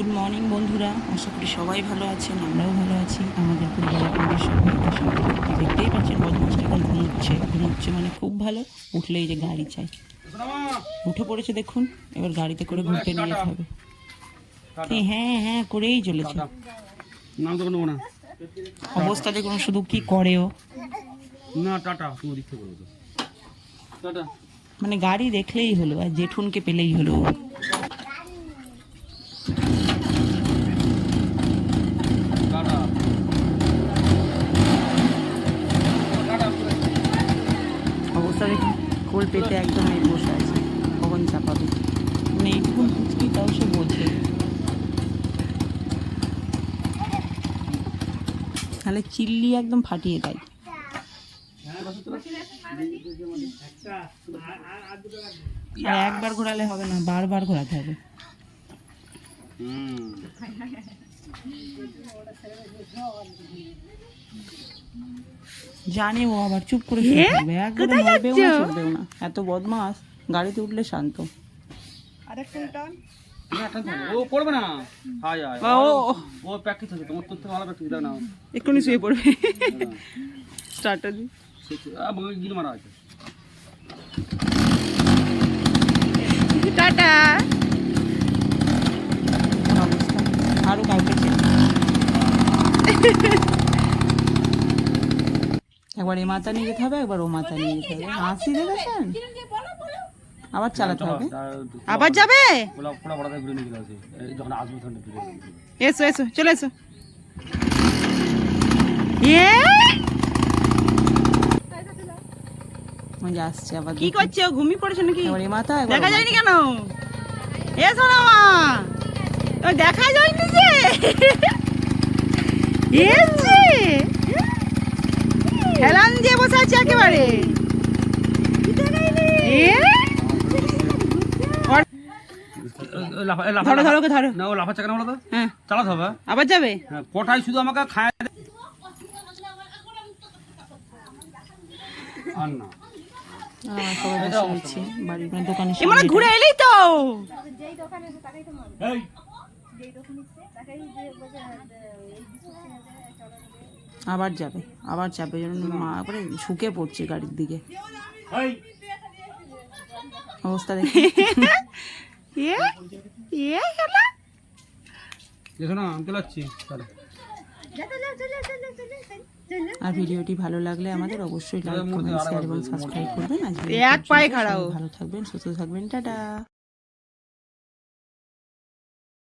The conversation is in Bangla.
গুড মর্নিং বন্ধুরা। আশা করি সবাই ভালো আছেন আমরাও ভালো আছি। আমাদের পরিবারের আপনাদের সবাই সবাই দেখতেই পাচ্ছেন বদমাসটা এখন ঘুমোচ্ছে। ঘুমোচ্ছে মানে খুব ভালো উঠলেই যে গাড়ি চাই। উঠে পড়েছে দেখুন এবার গাড়িতে করে ঘুরতে নিয়ে যেতে হবে। হ্যাঁ হ্যাঁ করেই চলেছে। নাম তো না অবস্থা দেখুন শুধু কি করে ও না টাটা তুমি থেকে বলব টাটা। মানে গাড়ি দেখলেই হলো আর জেঠুনকে পেলেই হলো টাটা অবস্থা দেখুন কোল পেতে একদম এই বসে আছে। কখন চাপাবে? মানে এইটুকুন পুচকি তাও সে বোঝে তাহলে চিল্লি একদম ফাটিয়ে দেয়। আর একবার ঘোরালে হবে না বারবার ঘোরাতে হবে। হুম। জানে ও আবার চুপ করে শুয়ে থাকবে একবারে নড়বেও না চড়বেও না। এত বদমাস গাড়িতে উঠলে শান্ত। হায় হায় এক্ষুনি শুয়ে পড়বে। স্টার্টার মারা আছে। টাটা। আরও কাউকে চেনে। একবার এ মাথা নিয়ে যেতে হবে একবার ও মাথা নিয়ে যেতে হবে। হাসি দেখেছেন আবার চালাতে হবে? আবার যাবে। এসো এসো চলে এসো। এ? মজা আসছে আবার কি করছে ও ঘুমিয়ে পড়েছে নাকি? এ মাথা দেখা যায়নি কেন? এ শোনা মা। ও দেখা যায়নি যে? এসছে হেলান দিয়ে বসে আছে একেবারে। ধরো ধরো ধরো না ও লাফাচ্ছে কেন বলো তো? হ্যাঁ। চালাতে হবে আবার যাবে? হ্যাঁ কোটায় শুধু আমাকে খায় আর না। মানে ঘুরে এলেই তো। আবার যাবে আবার যাবে যেন মা করে ঝুঁকে পড়ছে গাড়ির দিকে। অবস্থা দেখে। আর ভিডিওটি ভালো লাগলে আমাদের অবশ্যই লাইক কমেন্ট শেয়ার এবং সাবস্ক্রাইব করবেন। আজকে এক পায়ে ভালো থাকবেন সুস্থ থাকবেন টাটা।